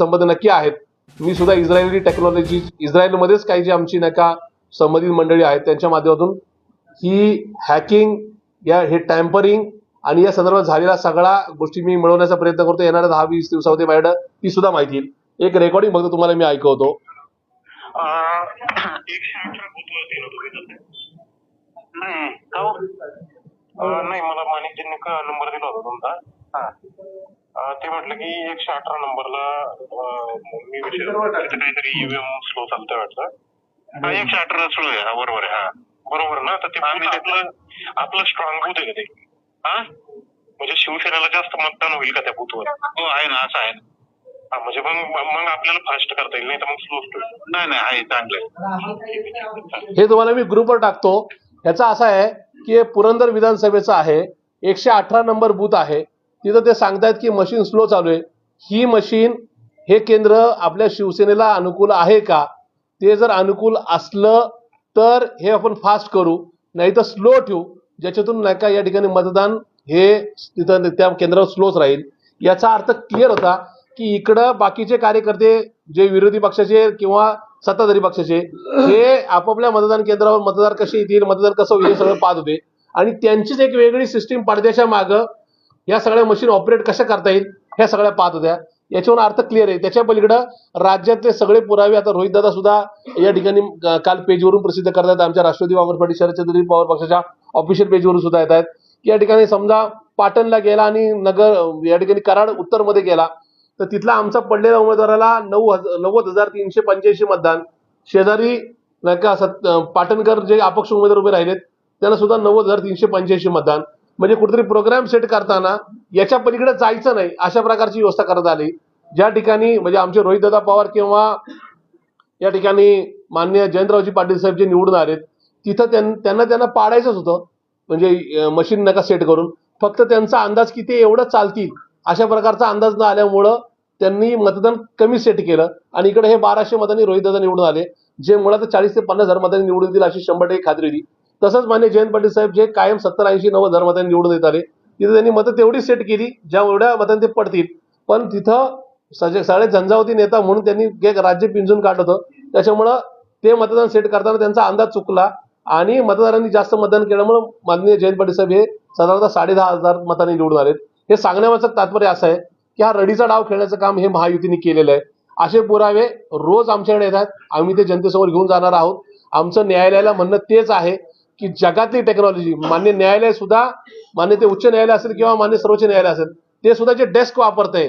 संबंध नक्की आहेत. मी सुद्धा इस्रायली टेक्नॉलॉजी इस्रायलमध्येच काही जी आमची नाही का संबंधित मंडळी आहेत त्यांच्या माध्यमातून ही हॅकिंग या हे टॅम्परिंग आणि या संदर्भात झालेल्या सगळ्या गोष्टी मी मिळवण्याचा प्रयत्न करतो. येणाऱ्या दहा वीस दिवसामध्ये माझ्याकडे ती सुद्धा माहिती येईल. एक रेकॉर्डिंग फक्त तुम्हाला मी ऐकवतो. हो? नाही मला माणिकजींनी नंबर दिला होता तुमचा? ते म्हटलं की एकशे अठरा नंबरला मी काहीतरी ईव्हीएम स्लो चालतोय वाटतं. हा एकशे अठरा स्लो आहे. हा बरोबर आहे. हा. बरोबर ना? तर ते आपलं आपलं स्ट्रॉंग बूथ आहे का ते? हा? म्हणजे शिवसेनेला जास्त मतदान होईल का त्या बूथवर हो आहे ना असं आहे. हा म्हणजे मग मग आपल्याला फास्ट करता येईल नाही तर मग स्लो नाही नाही आहे चांगलं हे तुम्हाला मी ग्रुपवर टाकतो. ह्याचा असा आहे की हे पुरंदर विधानसभेचं आहे. एकशे अठरा नंबर बूथ आहे. तिथं ते सांगतायत की मशीन स्लो चालू आहे. ही मशीन हे केंद्र आपल्या शिवसेनेला अनुकूल आहे का? ते जर अनुकूल असलं तर हे आपण फास्ट करू नाही तर स्लो ठेवू. ज्याच्यातून नाही का या ठिकाणी मतदान हे तिथं त्या केंद्रावर स्लोच राहील. याचा अर्थ क्लिअर होता की इकडं बाकीचे कार्यकर्ते जे विरोधी पक्षाचे किंवा सत्ताधारी पक्षाचे हे आपापल्या मतदान केंद्रावर मतदार कसे येतील मतदार कसं होईल हे सगळं पाहत होते. आणि त्यांचीच एक वेगळी सिस्टीम पडद्याच्या मागं या सगळ्या मशीन ऑपरेट कशा करता येईल ह्या सगळ्या पाहत होत्या. याच्यावर अर्थ क्लिअर आहे. त्याच्या पलीकडं राज्यातले सगळे पुरावे आता रोहित दादा सुद्धा या ठिकाणी काल पेजवरून प्रसिद्ध करतात. आमच्या राष्ट्रवादी काँग्रेस पार्टी शरदचंद्र पवार पक्षाच्या ऑफिशियल पेजवरून सुद्धा येत आहेत. या ठिकाणी समजा पाटणला गेला आणि नगर या ठिकाणी कराड उत्तरमध्ये गेला तर तिथला आमचा पडलेल्या उमेदवाराला नऊ हजार नव्वद हजार तीनशे पंच्याऐंशी मतदान. शेजारी नाही का सत पाटणकर जे अपक्ष उमेदवार उभे राहिलेत त्यांना सुद्धा नव्वद हजार तीनशे पंच्याऐंशी मतदान. म्हणजे कुठेतरी प्रोग्राम सेट करताना याच्या पलीकडे जायचं नाही अशा प्रकारची व्यवस्था करण्यात आली. ज्या ठिकाणी म्हणजे आमचे रोहितदादा पवार किंवा या ठिकाणी मान्य जयंतरावजी पाटील साहेब जे निवडून आलेत तिथं त्यां- त्यांना त्यांना पाडायचंच होतं. म्हणजे मशीन नका सेट करून. फक्त त्यांचा अंदाज किती एवढं चालतील अशा प्रकारचा अंदाज न आल्यामुळं त्यांनी मतदान कमी सेट केलं. आणि इकडे हे बाराशे मतांनी रोहितदादा निवडून आले. जे मुळात चाळीस ते पन्नास हजार मतांनी निवडून येतील अशी शंभर टक्के खात्री होती. तसंच मान्य जयंत पाटील साहेब जे कायम सत्तर ऐंशी नव्वद हजार मतांनी निवडून येत आले तिथे त्यांनी मतं तेवढी सेट केली ज्या एवढ्या मतांनी ते पडतील. पण तिथं सजे सगळे झंझावती नेता म्हणून त्यांनी एक राज्य पिंजून काढलं होतं. त्याच्यामुळं ते मतदान सेट करताना त्यांचा अंदाज चुकला आणि मतदारांनी जास्त मतदान केल्यामुळं माननीय जयंत पाटील साहेब हे साधारणतः साडे दहा हजार मतांनी निवडून आलेत. हे सांगण्यामागचं तात्पर्य असं आहे की हा रडीचा डाव खेळण्याचं काम हे महायुतीने केलेलं आहे. असे पुरावे रोज आमच्याकडे येतात. आम्ही ते जनतेसमोर घेऊन जाणार आहोत. आमचं न्यायालयाला म्हणणं तेच आहे की जगातली टेक्नॉलॉजी मान्य न्यायालय सुद्धा मान्य ते उच्च न्यायालय असेल किंवा मान्य सर्वोच्च न्यायालय असेल ते सुद्धा जे डेस्क वापरत आहे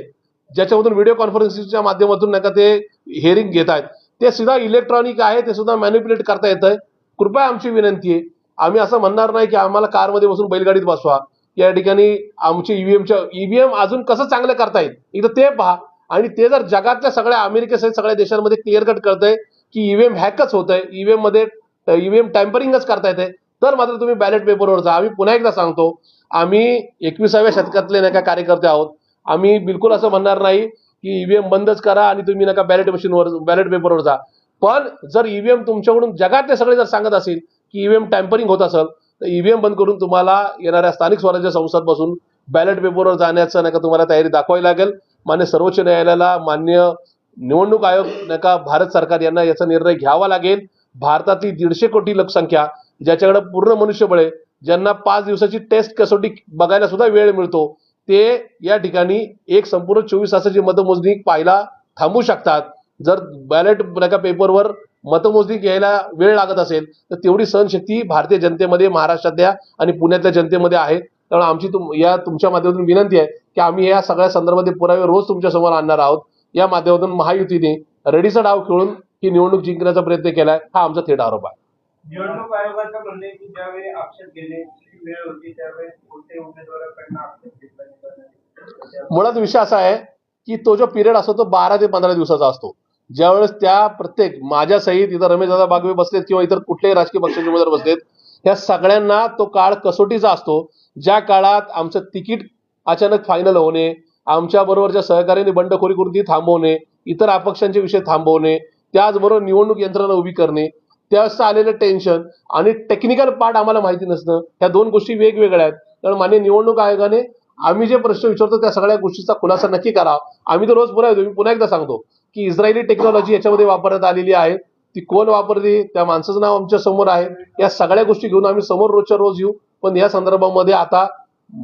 ज्याच्यामधून व्हिडिओ कॉन्फरन्सिंगच्या माध्यमातून नाही का ते हिअरिंग घेत आहेत ते सुद्धा इलेक्ट्रॉनिक आहे ते सुद्धा मॅन्युप्युलेट करता येतं आहे कृपया आमची विनंती आहे आम्ही असं म्हणणार नाही की आम्हाला कारमध्ये बसून बैलगाडीत बसवा. या ठिकाणी आमची ईव्हीएमच्या ईव्हीएम अजून कसं चांगलं करता येईल? एकदा ते पहा. आणि ते जर जगातल्या सगळ्या अमेरिकेसहित सगळ्या देशांमध्ये क्लिअर कट कळतंय की ईव्हीएम हॅकच होत आहे ईव्हीएममध्ये ईव्हीएम टॅम्परिंगच करता येते तर मात्र तुम्ही बॅलेट पेपरवर जा आम्ही पुन्हा एकदा सांगतो आम्ही एकविसाव्या शतकातले नाही का कार्यकर्ते आहोत. आम्ही बिलकुल असं म्हणणार नाही की ईव्हीएम बंदच करा आणि तुम्ही नका बॅलेट मशीनवर बॅलेट पेपरवर जा. पण जर ईव्हीएम तुमच्याकडून जगातले सगळे जर सांगत असेल की ईव्हीएम टॅम्परिंग होत असेल तर ईव्हीएम बंद करून तुम्हाला येणाऱ्या स्थानिक स्वराज्य संस्थांपासून बॅलेट पेपरवर जाण्याचं नाही का तुम्हाला तयारी दाखवावी लागेल. मान्य सर्वोच्च न्यायालयाला मान्य निवडणूक आयोग नाही का भारत सरकार यांना याचा निर्णय घ्यावा लागेल. भारतातली दीडशे कोटी लोकसंख्या ज्याच्याकडे पूर्ण मनुष्यबळ आहे ज्यांना पाच दिवसाची टेस्ट कसोटी बघायला सुद्धा वेळ मिळतो ते या ठिकाणी एक संपूर्ण चोवीस तासाची मतमोजणी पाहायला थांबू शकतात. जर बॅलेट नका पेपरवर मतमोजणी घ्यायला वेळ लागत असेल तर तेवढी सहनशक्ती भारतीय जनतेमध्ये महाराष्ट्रातल्या आणि पुण्यातल्या जनतेमध्ये आहे. त्यामुळे आमची तुम या तुमच्या माध्यमातून विनंती आहे की आम्ही या सगळ्या संदर्भातील पुरावे रोज तुमच्यासमोर आणणार आहोत. या माध्यमातून महायुतीने रेडीचा डाव खेळून ही निवडणूक जिंकण्याचा प्रयत्न केलाय. हा आमचा थेट आरोप आहे. निवडणूक आयोगाचं म्हणणे की ज्यावेळी आक्षेप घेण्याची वेळ होती त्यावेळेस कोणत्याही उमेदवाराकडनं आक्षेप घेतला गेला मुळात विषय असा आहे की तो जो पिरियड असतो तो बारा ते पंधरा दिवसाचा असतो. ज्यावेळेस त्या प्रत्येक माझ्या सहित इथं रमेशदादा बागवे बसलेत किंवा इतर कुठल्याही राजकीय पक्षाचे उमेदवार बसलेत ह्या सगळ्यांना तो काळ कसोटीचा असतो. ज्या काळात आमचं तिकीट अचानक फायनल होणे आमच्या बरोबरच्या सहकार्याने बंडखोरी करून ती थांबवणे इतर अपक्षांचे विषय थांबवणे त्याचबरोबर निवडणूक यंत्रणा उभी करणे त्यावेळेस आलेलं टेन्शन आणि टेक्निकल पार्ट आम्हाला माहिती नसणं ह्या दोन गोष्टी वेगवेगळ्या आहेत. कारण मान्य निवडणूक आयोगाने आम्ही जे प्रश्न विचारतो त्या सगळ्या गोष्टीचा खुलासा नक्की करा. आम्ही तर रोज पुन्हा येतो. मी पुन्हा एकदा सांगतो की इस्रायली टेक्नॉलॉजी याच्यामध्ये वापरण्यात आलेली आहे. ती कोण वापरते त्या माणसाचं नाव आमच्यासमोर आहे. या सगळ्या गोष्टी घेऊन आम्ही समोर रोजच्या रोज येऊ. पण या संदर्भामध्ये आता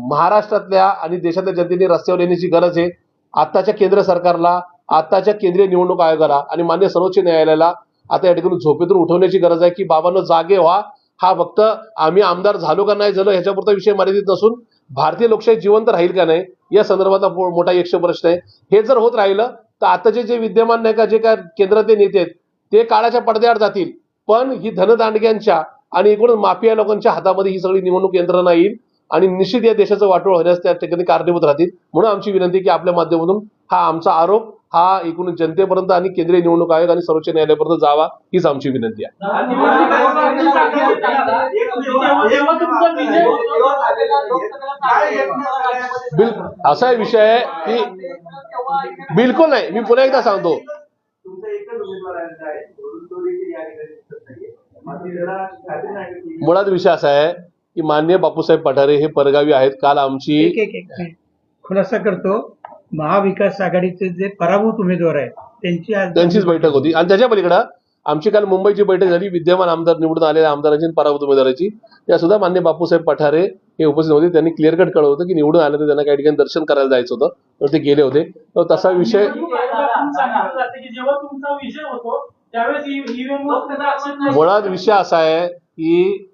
महाराष्ट्रातल्या आणि देशातल्या जनतेने रस्त्यावर येण्याची गरज आहे. आत्ताच्या केंद्र सरकारला आत्ताच्या केंद्रीय निवडणूक आयोगाला आणि मान्य सर्वोच्च न्यायालयाला आता या ठिकाणी झोपेतून उठवण्याची गरज आहे की बाबांनो जागे व्हा. हा फक्त आम्ही आमदार झालो का नाही झालो ह्याच्यापुरता विषय मर्यादित नसून भारतीय लोकशाही जिवंत राहील का नाही या संदर्भातला मोठा यक्ष प्रश्न आहे. हे जर होत राहिलं तर आताचे जे विद्यमान नाही का जे काय केंद्रातले नेते आहेत ते काळाच्या पडद्याआड जातील. पण ही धनदांडग्यांच्या आणि एकूण माफिया लोकांच्या हातामध्ये ही सगळी निवडणूक यंत्रणा येईल आणि निश्चित या देशाचं वाटोळ होण्यास त्या ठिकाणी कारणीभूत राहतील. म्हणून आमची विनंती की आपल्या माध्यमातून हा आमचा आरोप हा एकूण जनतेपर्यंत आणि केंद्रीय निवडणूक आयोग आणि सर्वोच्च न्यायालयापर्यंत जावा हीच आमची विनंती आहे. बिल असा विषय आहे की बिलकुल नाही. मी पुन्हा एकदा सांगतो. मुळात विषय असा आहे की मान्य बापूसाहेब पठारे हे परगावी आहेत. काल आमची. खुलासा करतो. महाविकास आघाडीचे जे पराभूत उमेदवार आहेत त्यांची आज त्यांचीच बैठक होती. आणि त्याच्या पलीकडं आमची काल मुंबईची बैठक झाली. विद्यमान आमदार निवडून आलेल्या आमदारांची पराभूत उमेदवाराची. त्या सुद्धा मान्य बापूसाहेब पठारे हे उपस्थित होते. त्यांनी क्लिअर कट कळवलं होतं की निवडून आले तर त्यांना काही ठिकाणी दर्शन करायला जायचं होतं. तर ते गेले होते. तर तसा विषय निवडणूक आयोगातून सांगितलं जातं की जेव्हा तुमचा विजय होतो त्यावेळेस ईव्हीएम मुळात विषय असा आहे की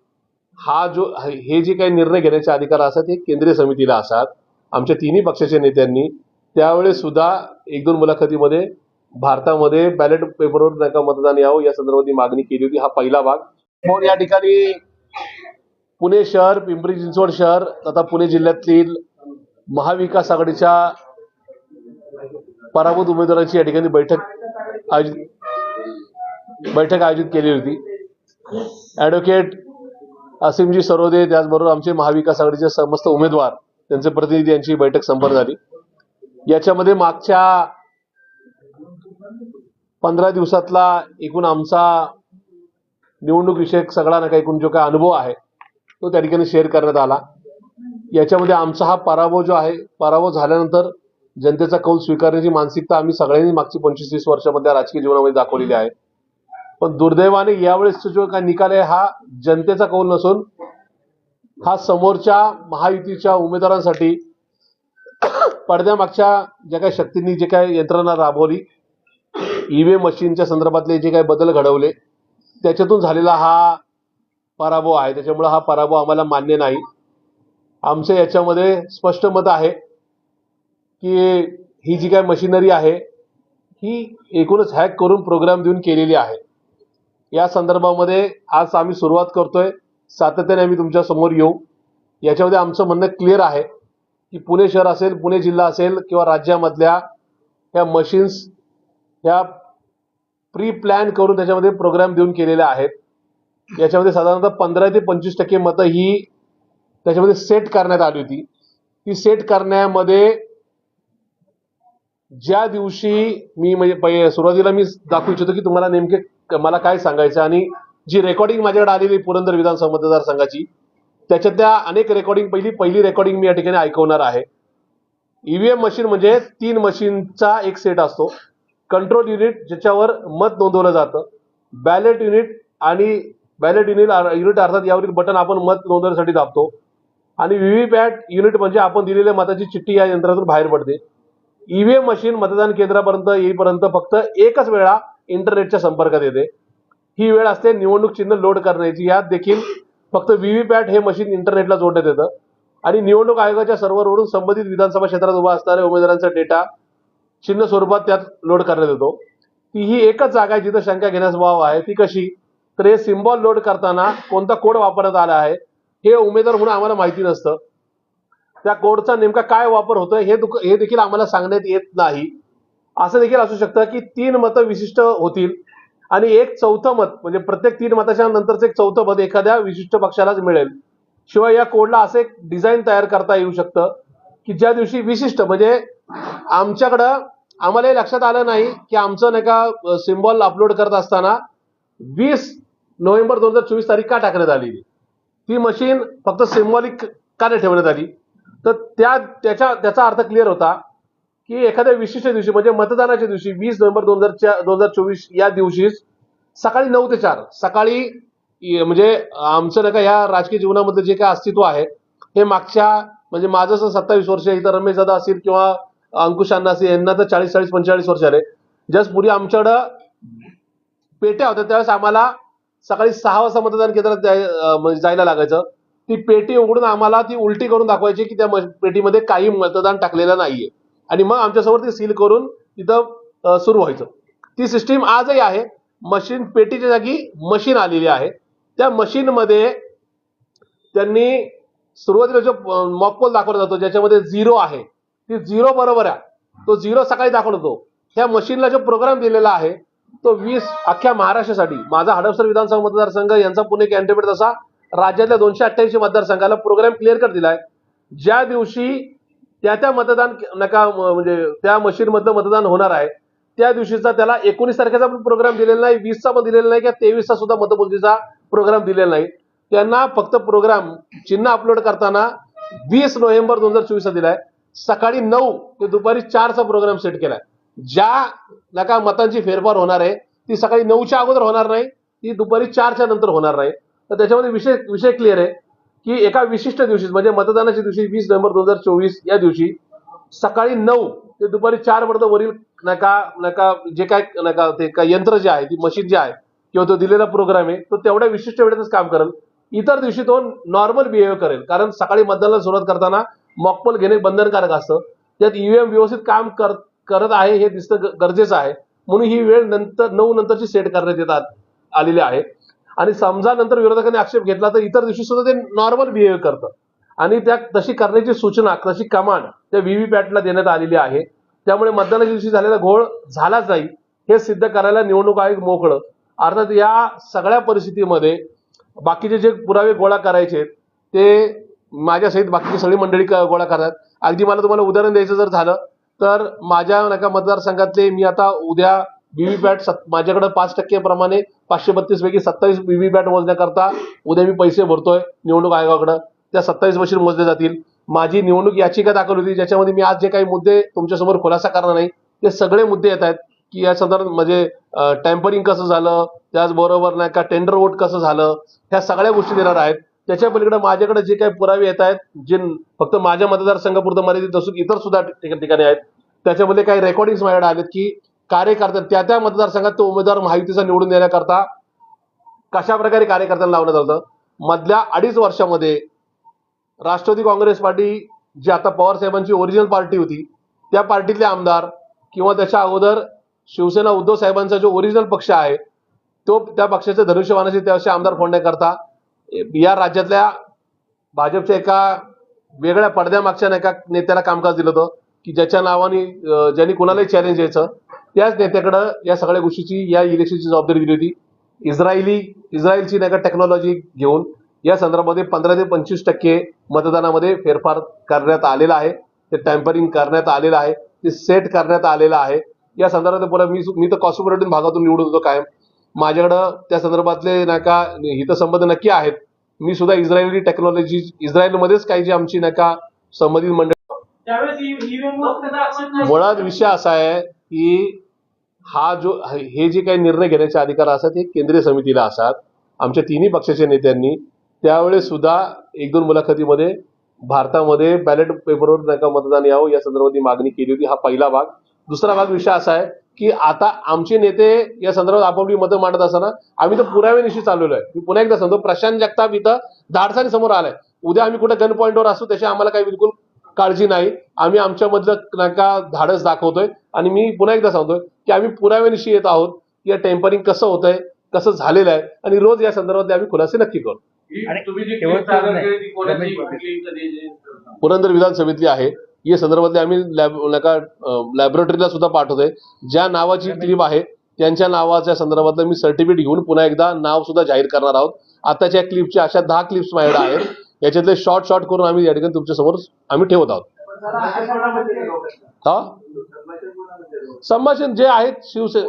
हा जो हे जे काही निर्णय घेण्याचे अधिकार असतात हे केंद्रीय समितीला असतात. आमच्या तिन्ही पक्षाच्या नेत्यांनी त्यावेळेस सुद्धा एक दोन मुलाखतीमध्ये भारतामध्ये बॅलेट पेपरवर त्यांना मतदान यावं या संदर्भात मागणी केली होती. हा पहिला भाग. मग या ठिकाणी पुणे शहर पिंपरी चिंचवड शहर तथा पुणे जिल्ह्यातील महाविकास आघाडीच्या पराभूत उमेदवारांची या ठिकाणी बैठक आयोजित बैठक आयोजित केली होती. ॲडव्होकेट असीमजी सरोदे त्याचबरोबर आमचे महाविकास आघाडीचे समस्त उमेदवार त्यांचे प्रतिनिधी यांची बैठक संपन्न झाली. याच्यामध्ये मागच्या पंधरा दिवसातला एकूण आमचा निवडणूक विषयक सगळा ना काही एकूण जो काय अनुभव आहे तो त्या ठिकाणी शेअर करण्यात आला. याच्यामध्ये आमचा हा पराभव जो आहे पराभव झाल्यानंतर जनतेचा कौल स्वीकारण्याची मानसिकता आम्ही सगळ्यांनी मागची पंचवीस तीस वर्षामध्ये राजकीय जीवनामध्ये दाखवलेली आहे. पण दुर्दैवाने यावेळेस जो काय निकाल आहे हा जनतेचा कौल नसून हा समोरच्या महायुतीच्या उमेदवारांसाठी पडद्यामागच्या ज्या काही शक्तींनी जे काही यंत्रणा राबवली ईव्हीएम मशीनच्या संदर्भातले जे काही बदल घडवले त्याच्यातून झालेला हा पराभव आहे. त्याच्यामुळे हा पराभव आम्हाला मान्य नाही. आमचं याच्यामध्ये स्पष्ट मत आहे की ही जी काही मशिनरी आहे ही एकूणच हॅक करून प्रोग्राम देऊन केलेली आहे. या संदर्भामध्ये आज आम्ही सुरुवात करतोय. सातत्याने आम्ही तुमच्यासमोर येऊ. याच्यामध्ये आमचं म्हणणं क्लिअर आहे. की पुणे शहर असेल पुणे जिल्हा असेल किंवा राज्यामधल्या ह्या मशीन्स ह्या प्री प्लॅन करून त्याच्यामध्ये प्रोग्राम देऊन केलेल्या आहेत. याच्यामध्ये साधारणतः पंधरा ते पंचवीस टक्के मतं ही त्याच्यामध्ये सेट करण्यात आली होती. ती सेट करण्यामध्ये ज्या दिवशी मी म्हणजे सुरुवातीला मी दाखवू इच्छितो की तुम्हाला नेमके मला काय सांगायचं आणि जी रेकॉर्डिंग माझ्याकडे आलेली पुरंदर विधानसभा मतदारसंघाची त्याच्यातल्या अनेक रेकॉर्डिंग पहिली पहिली रेकॉर्डिंग मी या ठिकाणी ऐकवणार आहे. ईव्हीएम मशीन म्हणजे तीन मशीनचा एक सेट असतो. कंट्रोल युनिट ज्याच्यावर मत नोंदवलं जातं. बॅलेट युनिट आणि बॅलेट युनिट युनिट अर्थात यावरील बटन आपण मत नोंदवण्यासाठी दाबतो. आणि व्हीव्हीपॅट युनिट म्हणजे आपण दिलेल्या मताची चिठ्ठी या यंत्रातून बाहेर पडते. ईव्हीएम मशीन मतदान केंद्रापर्यंत येईपर्यंत फक्त एकच वेळा इंटरनेटच्या संपर्कात येते. ही वेळ असते निवडणूक चिन्ह लोड करण्याची. यात देखील फक्त व्हीव्हीपॅट हे मशीन इंटरनेटला जोडण्यात येतं. आणि निवडणूक आयोगाच्या सर्व्हरवरून संबंधित विधानसभा क्षेत्रात उभा असणाऱ्या उमेदवारांचा डेटा चिन्ह स्वरूपात त्यात लोड करण्यात येतो. ती ही एकच जागा आहे जिथं शंका घेण्यास वाव आहे. ती कशी? तर हे सिम्बॉल लोड करताना कोणता कोड वापरण्यात आला आहे हे उमेदवार म्हणून आम्हाला माहिती नसतं. त्या कोडचा नेमका काय वापर होतोय हे दुख हे देखील आम्हाला सांगण्यात येत नाही. असं देखील असू शकतं की तीन मतं विशिष्ट होतील. आणि एक चौथं मत म्हणजे प्रत्येक तीन मताच्या नंतरचं एक चौथं मत एखाद्या विशिष्ट पक्षालाच मिळेल. शिवाय या कोडला असं एक डिझाईन तयार करता येऊ शकतं की ज्या दिवशी विशिष्ट म्हणजे आमच्याकडं आम्हाला हे लक्षात आलं नाही की आमचं नाही का सिम्बॉल अपलोड करत असताना वीस नोव्हेंबर दोन हजार चोवीस तारीख का टाकण्यात आली? ती मशीन फक्त सिम्बॉलिक का नाही ठेवण्यात आली? तर त्या त्याच्या त्याचा अर्थ क्लिअर होता. की एखाद्या विशिष्ट दिवशी म्हणजे मतदानाच्या दिवशी वीस नोव्हेंबर दोन हजार दोन हजार चोवीस या दिवशीच सकाळी नऊ ते चार सकाळी म्हणजे आमचं नाही का ह्या राजकीय जीवनामध्ये जे काय अस्तित्व आहे हे मागच्या म्हणजे माझं असं सत्तावीस वर्ष इथं रमेश दादा असतील किंवा अंकुश अण्णा असतील यांना तर चाळीस चाळीस पंचेचाळीस वर्ष आले. जस्ट पूर्वी आमच्याकडं पेट्या होत्या त्यावेळेस आम्हाला सकाळी सहा वाजता मतदान केंद्रात जाय- म्हणजे जायला लागायचं. ती पेटी उघडून आम्हाला ती उलटी करून दाखवायची की त्या पेटीमध्ये काही मतदान टाकलेलं नाहीये. आणि मग आमच्यासमोर ती सील करून तिथं सुरू व्हायचं. ती सिस्टीम आजही आहे. मशीन पेटीच्या जागी मशीन आलेली आहे. त्या मशीनमध्ये त्यांनी सुरुवातीला जो मॉकपोल दाखवला जातो ज्याच्यामध्ये झिरो आहे. ती झिरो बरोबर आहे. तो झिरो सकाळी दाखवतो ह्या मशीनला जो प्रोग्राम दिलेला आहे तो वीस अख्ख्या महाराष्ट्रासाठी माझा हडपसर विधानसभा मतदारसंघ यांचा पुणे कॅन्डिडेट असा राज्यातल्या दोनशे अठ्ठ्याऐंशी मतदारसंघाला प्रोग्राम क्लिअर कट दिलाय. ज्या दिवशी त्या त्या मतदान नका म- म्हणजे त्या मशीनमधलं मतदान होणार आहे. त्या दिवशीचा त्याला एकोणीस तारखेचा पण प्रोग्राम दिलेला नाही वीसचा पण दिलेला नाही किंवा तेवीसचा सुद्धा मतमोजणीचा प्रोग्राम दिलेला नाही. त्यांना फक्त प्रोग्राम चिन्ह अपलोड करताना वीस नोव्हेंबर दोन हजार चोवीसचा दिलाय. सकाळी नऊ ते दुपारी चारचा प्रोग्राम सेट केलाय. ज्या नका मतांची फेरफार होणार आहे ती सकाळी नऊच्या अगोदर होणार नाही ती दुपारी चारच्या नंतर होणार नाही. तर त्याच्यामध्ये विषय विषय क्लिअर आहे. की एका विशिष्ट दिवशी म्हणजे मतदानाच्या दिवशी वीस नोव्हेंबर दोन हजार चोवीस या दिवशी सकाळी नऊ ते दुपारी चार पर्यंत वरील नका नका जे काय नका ते काय यंत्र जे आहे ती मशीन जे आहे किंवा तो दिलेला प्रोग्राम आहे तो तेवढ्या विशिष्ट वेळेतच काम करेल. इतर दिवशी तो नॉर्मल बिहेव्ह करेल. कारण सकाळी मतदानाला सुरुवात करताना मॉकपोल घेणे बंधनकारक असतं. त्यात ईव्हीएम व्यवस्थित काम कर करत आहे हे दिसतं गरजेचं आहे. म्हणून ही वेळ नंतर नऊ नंतरची सेट करण्यात येतात आलेली आहे. आणि समजा नंतर विरोधकांनी आक्षेप घेतला तर इतर दिवशी सुद्धा ते नॉर्मल बिहेव्ह करतं आणि त्या तशी करण्याची सूचना तशी कमांड त्या व्हीव्हीपॅटला देण्यात आलेली आहे. त्यामुळे मतदानाच्या दिवशी झालेला घोळ झालाच नाही. हे सिद्ध करायला निवडणूक आयोग मोकळं. अर्थात या सगळ्या परिस्थितीमध्ये बाकीचे जे पुरावे गोळा करायचे ते माझ्यासहित बाकीची सगळी मंडळी क- गोळा करतात. अगदी मला तुम्हाला उदाहरण द्यायचं जर झालं तर माझ्या नका मतदारसंघातले मी आता उद्या व्हीव्हीपॅट माझ्याकडे पाच टक्के प्रमाणे पाचशे बत्तीस पैकी सत्तावीस व्हीव्हीपॅट मोजण्याकरता उद्या मी पैसे भरतोय निवडणूक आयोगाकडे. त्या सत्तावीस मशीन मोजले जातील. माझी निवडणूक याचिका दाखल होती ज्याच्यामध्ये मी आज जे काही मुद्दे तुमच्यासमोर खुलासा करणार नाही ते सगळे मुद्दे येत आहेत की या संदर्भात म्हणजे टेम्परिंग कसं झालं त्याचबरोबर नाही का टेंडर वोट कसं झालं ह्या सगळ्या गोष्टी देणार आहेत. त्याच्या पलीकडे माझ्याकडे जे काही पुरावे येत आहेत जे फक्त माझ्या मतदारसंघापुरतं मर्यादित असून इतर सुद्धा ठिकाणी आहेत त्याच्यामध्ये काही रेकॉर्डिंग माझ्याकडे आलेत की कार्यकर्ते त्या त्या मतदारसंघात तो उमेदवार महायुतीचा निवडून देण्याकरता कशा प्रकारे कार्यकर्त्यांना लावण्यात आलं मधल्या अडीच वर्षामध्ये राष्ट्रवादी काँग्रेस पार्टी जी आता पवार साहेबांची ओरिजिनल पार्टी होती त्या पार्टीतले आमदार किंवा त्याच्या अगोदर शिवसेना उद्धव साहेबांचा जो ओरिजिनल पक्ष आहे तो त्या पक्षाचे धनुष्यबाणाचे त्याचे आमदार फोडण्याकरता या राज्यातल्या भाजपच्या एका वेगळ्या पडद्यामागच्या एका नेत्याला कामकाज दिलं होतं की ज्याच्या नावाने ज्यांनी कुणालाही चॅलेंज यायचं त्याच नेत्याकडं या सगळ्या गोष्टीची या इलेक्शनची जबाबदारी दिली होती. इस्रायली इस्रायलची नाही का टेक्नॉलॉजी घेऊन या संदर्भामध्ये पंधरा ते पंचवीस टक्के मतदानामध्ये फेरफार करण्यात आलेला आहे. ते टॅम्परिंग करण्यात आलेलं आहे. ते सेट करण्यात आलेलं आहे. या संदर्भात पुन्हा मी मी तर कॉस्मोपॉलिटन भागातून निवडून होतो कायम. माझ्याकडं त्या संदर्भातले नाही का हितसंबंध नक्की आहेत. मी सुद्धा इस्रायली टेक्नॉलॉजी इस्रायलमध्येच काही जी आमची नाही का संबंधित मंडळी मुळात विषय असा आहे की हा जो हे जे काही निर्णय घेण्याचे अधिकार असतात हे केंद्रीय समितीला असतात. आमच्या तिन्ही पक्षाच्या नेत्यांनी त्यावेळेस सुद्धा एक दोन मुलाखतीमध्ये भारतामध्ये बॅलेट पेपरवर नका मतदान यावं या संदर्भात मागणी केली होती. हा पहिला भाग. दुसरा भाग विषय असा आहे की आता आमचे नेते या संदर्भात आपापली मतं मांडत असताना आम्ही तर पुराव्यानिशी चाललेलो आहे मी पुन्हा एकदा सांगतो प्रशांत जगताप इथं धाडसाने समोर आलाय. उद्या आम्ही कुठे गन पॉईंटवर असू त्याची आम्हाला काही बिलकुल काळजी नाही. आम्ही आमच्यामधलं नाही का धाडस दाखवतोय. आणि मी पुन्हा एकदा सांगतोय की आम्ही पुराव्यानिशी येत आहोत. की या टेम्परिंग कसं होतंय कसं झालेलं आहे. आणि रोज या संदर्भातले आम्ही खुलासे नक्की करू. पुरंदर विधानसभेतली आहे. या संदर्भातले आम्ही लॅब नका लॅबोरेटरीला सुद्धा पाठवतोय. ज्या नावाची क्लिप आहे त्यांच्या नावाच्या संदर्भातलं मी सर्टिफिकेट घेऊन पुन्हा एकदा नाव सुद्धा जाहीर करणार आहोत. आताच्या क्लिपच्या अशा दहा क्लिप्स माझ्याकडे आहेत. याच्यातले शॉर्ट शॉर्ट करून आम्ही या ठिकाणी तुमच्यासमोर आम्ही ठेवत आहोत. हा? संभाषण जे आहेत शिवसे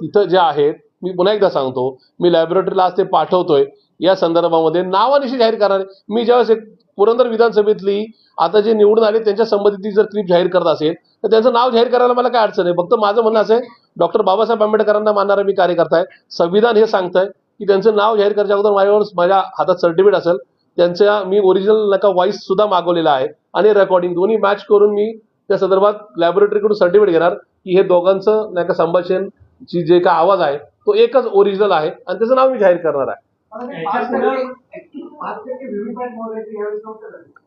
तिथं जे आहेत मी पुन्हा एकदा सांगतो मी लॅबोरेटरीला आज ते पाठवतोय. या संदर्भामध्ये नावानिशी जाहीर करणार मी ज्यावेळेस एक पुरंदर विधानसभेतली आता जे निवडून आले त्यांच्या संबंधित जर क्लिप जाहीर करत असेल तर त्यांचं नाव जाहीर करायला मला काय अडचण आहे? फक्त माझं म्हणणं असं आहे डॉक्टर बाबासाहेब आंबेडकरांना मानणारा मी कार्यकर्ता आहे. संविधान हे सांगतंय की त्यांचं नाव जाहीर करायच्या अगोदर माझ्यावर माझ्या हातात सर्टिफिकेट असेल त्यांच्या मी ओरिजिनल नका व्हॉइस सुद्धा मागवलेला आहे. आणि रेकॉर्डिंग दोन्ही मॅच करून मी त्या संदर्भात लॅबोरेटरीकडून सर्टिफिकेट घेणार की हे दोघांचं नाही का संभाषण ची जे का आवाज आहे तो एकच ओरिजिनल आहे आणि त्याचं नाव मी जाहीर करणार आहे.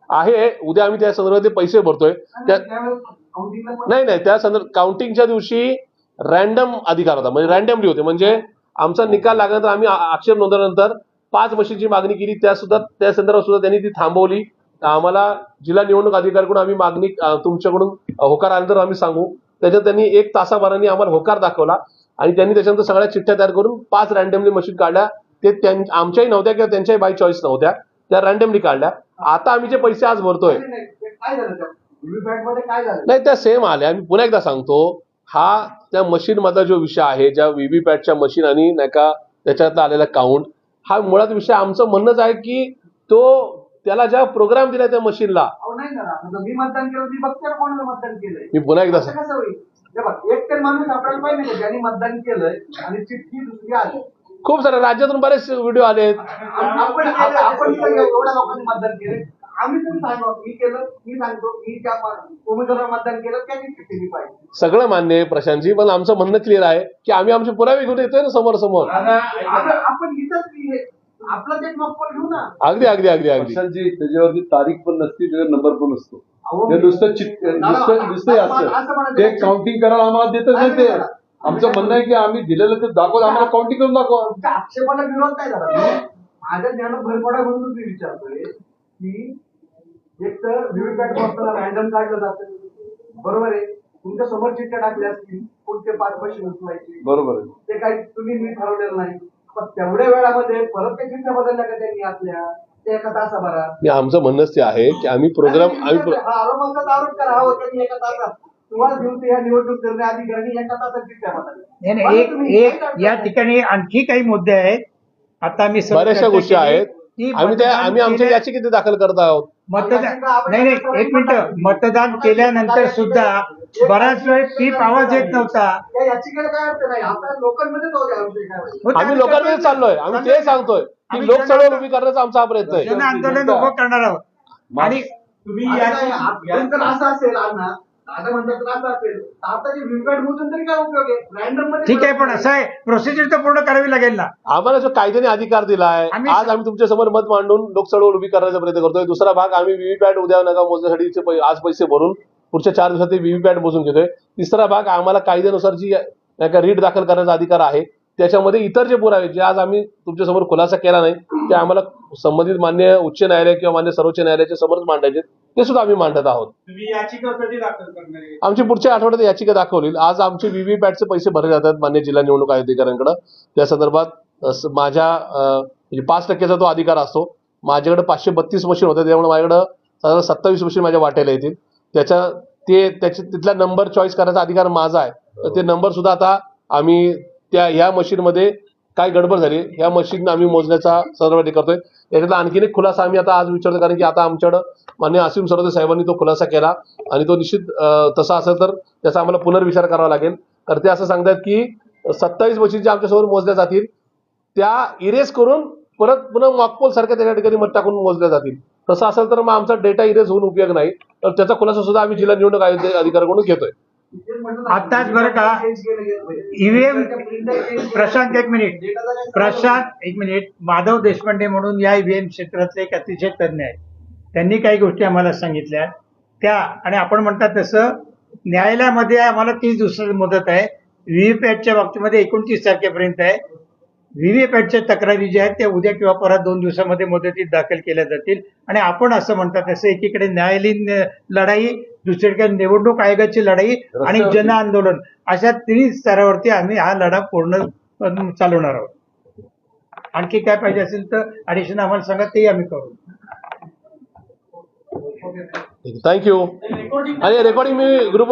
आहे उद्या आम्ही त्या संदर्भात ते पैसे भरतोय. नाही नाही त्या संदर्भ काउंटिंगच्या दिवशी रॅन्डम अधिकार होता. म्हणजे रॅन्डमली होते. म्हणजे आमचा निकाल लागल्यानंतर आम्ही आक्षेप नोंदवल्यानंतर पाच मशीनची मागणी केली त्या सुद्धा त्या संदर्भात सुद्धा त्यांनी ती थांबवली. आम्हाला जिल्हा निवडणूक अधिकाऱ्याकडून आम्ही मागणी तुमच्याकडून होकार आल्यानंतर आम्ही सांगू. त्याच्यात त्यांनी एक तासाभराने आम्हाला होकार दाखवला आणि त्यांनी त्याच्यानंतर सगळ्या चिठ्ठ्या तयार करून पाच रॅन्डमली मशीन काढल्या. ते आमच्याही नव्हत्या किंवा त्यांच्याही बाय चॉईस नव्हत्या. त्या रॅन्डमली काढल्या. आता आम्ही जे पैसे आज भरतोय नाही त्या सेम आल्या. मी पुन्हा एकदा सांगतो. हा त्या मशीन मधला जो विषय आहे ज्या व्हीव्हीपॅटच्या मशीन आणि नाही का त्याच्यातला आलेला काउंट हा मुळात विषय आमचं म्हणणंच आहे की तो त्याला ज्या प्रोग्राम दिला त्या मशीनला मी मतदान केलं मी बघते ना कोणाला मतदान केलंय. मी पुन्हा एकदा कसं होईल? एक तर माणूस आपल्याला पाहिजे ज्यांनी मतदान केलंय आणि चिठ्ठी दुसरी आली? खूप सारे राज्यातून बरेच व्हिडिओ आले आपण एवढ्या लोकांनी मतदान केले आम्ही पण सांगतो मी केलं मी सांगतो मी त्या उमेदवाराला मतदान केलं त्यांनी चिठ्ठी दिली पाहिजे. सगळं मान्य आहे प्रशांतजी पण आमचं म्हणणं क्लिअर आहे की आम्ही आमचे पुरावे घेऊन येतोय ना समोर समोर. आपण आपण इथंच हे- आपलं एक मग घेऊ ना. अगदी अगदी अगदी अगदी. पक्षांची त्याच्यावरती तारीख पण नसते त्याचा नंबर पण नसतो अहो, ते नुसतं चिट नुसतं नुसतं असतं. ते काउंटिंग करायला आम्हाला देतच नाही ते. आमचं म्हणणं आहे की आम्ही दिलेलं ते दाखवत आम्हाला काउंटिंग करून दाखवा. आक्षेपाला विरोध नाही झाला. माझ्या ज्ञानात भरपडा म्हणून मी विचारतोय की एक तर व्हीव्हीपॅट बॉक्सला रॅन्डम काढलं जातं. बरोबर आहे. तुमच्यासमोर चिठ्ठ्या टाकल्या असतील कोणते पाच पैसे उचलायचे बरोबर आहे. ते काही तुम्ही नीट ठरवलेलं नाही. पण तेवढ्या वेळामध्ये परत त्या चिठ्ठ्या बदलल्या का त्यांनी आपल्या? ते एका तासाभरात हे आमचं म्हणणंच ते आहे की आम्ही प्रोग्राम आम्ही प्रो- हा आरोपाचा आरोप करा हो त्यांनी एका तासात. तुम्हाला ते या निवडणूक निर्णय अधिकाऱ्यांनी एका तासात चिठ्ठ्या बदलल्या नाही नाही एक एक या ठिकाणी आणखी काही मुद्दे आहेत. आता मी सर्व बऱ्याचशा चर्चा गोष्टी केली आहेत. आम्ही त्या आम्ही आमच्या याचिकेत दाखल करत आहोत. मतदान नाही नाही एक मिनिट. मतदान केल्यानंतर सुद्धा बराच वेळ पीप आवाज येत नव्हता. हो, ते आम्ही लोकांमध्ये चाललोय. आम्ही ते सांगतोय की आम्ही लोक जन- चळवळ उभी करण्याचा आमचा हा प्रयत्न आहे. जन आंदोलन उभं करणार आहोत. आणि तुम्ही असं असेल आहे? ठीक आहे पण असं आहे प्रोसिजर तर पूर्ण करावी लागेल ना. आम्हाला जो कायद्याने अधिकार दिलाय आम्ही- आज आम्ही तुमच्यासमोर मत मांडून लोक चळवळ उभी करण्याचा प्रयत्न करतोय. दुसरा भाग आम्ही व्हीव्हीपॅट उद्या नका मोजण्यासाठी आज पैसे भरून पुढच्या चार दिवसात ते व्हीव्हीपॅट मोजून घेतोय. तिसरा भाग आम्हाला कायद्यानुसार जी नाही का रीट दाखल करण्याचा अधिकार आहे त्याच्यामध्ये इतर जे पुरावे जे आज आम्ही तुमच्यासमोर खुलासा केला नाही ते आम्हाला संबंधित मान्य उच्च न्यायालय किंवा मान्य सर्वोच्च न्यायालयाच्या समोरच मांडायचे ते सुद्धा आम्ही मांडत आहोत. आमची पुढच्या आठवड्यात याचिका दाखवली आज आमचे व्हीव्हीपॅटचे पैसे भरले जातात मान्य जिल्हा निवडणूक अधिकाऱ्यांकडे त्या संदर्भात माझ्या म्हणजे पाच टक्क्याचा तो अधिकार असतो. माझ्याकडे पाचशे बत्तीस मशीन होते त्यामुळे माझ्याकडे साधारण सत्तावीस मशीन माझ्या वाट्याला येतील. त्याच्या ते त्याच्या तिथला नंबर चॉईस करायचा अधिकार माझा आहे. तर ते नंबर सुद्धा आता आम्ही त्या ह्या मशीनमध्ये काय गडबड झाली? ह्या मशीन आम्ही मोजण्याचा सर्वांनी करतोय. याच्यातला आणखीन एक खुलासा आम्ही आता आज विचारतो कारण की आता आमच्याकडं मान्य असीम सरोदे साहेबांनी तो खुलासा केला आणि तो निश्चित तसा असेल तर त्याचा आम्हाला पुनर्विचार करावा लागेल. तर ते असं सांगतात की सत्तावीस मशीन ज्या आमच्यासमोर मोजल्या जातील. त्या इरेज करून परत पुन्हा मॉकपोल सारख्या त्या ठिकाणी मत टाकून मोजल्या जातील. तसं असेल तर मग आमचा डेटा इरेज होऊन उपयोग नाही. तर त्याचा खुलासा सुद्धा आम्ही जिल्हा निवडणूक आयोग अधिकाऱ्याकडून घेतोय. आताच बरं का ईव्हीएम प्रशांत एक मिनिट. प्रशांत एक मिनिट. माधव देशपांडे म्हणून या ईव्हीएम क्षेत्रातले एक अतिशय तज्ज्ञ आहेत. त्यांनी काही गोष्टी आम्हाला सांगितल्या. त्या आणि आपण म्हणतात तसं न्यायालयामध्ये आम्हाला तीस दिवसाची मुदत आहे. व्हीव्हीपॅटच्या बाबतीमध्ये एकोणतीस तारखेपर्यंत आहे. व्हीव्हीपॅटच्या तक्रारी ज्या आहेत त्या उद्या किंवा परत दोन दिवसामध्ये मुदतीत दाखल केल्या जातील. आणि आपण असं म्हणतात तसं एकीकडे न्यायालयीन लढाई दुसरीकडे निवडणूक आयोगाची लढाई आणि. जन आंदोलन अशा तिन्ही स्तरावरती आम्ही हा लढा पूर्ण चालवणार आहोत. आणखी काय पाहिजे असेल तर ऍडिशन आम्हाला सांगा तेही आम्ही करू. थँक्यू आणि रेकॉर्डिंग मी ग्रुप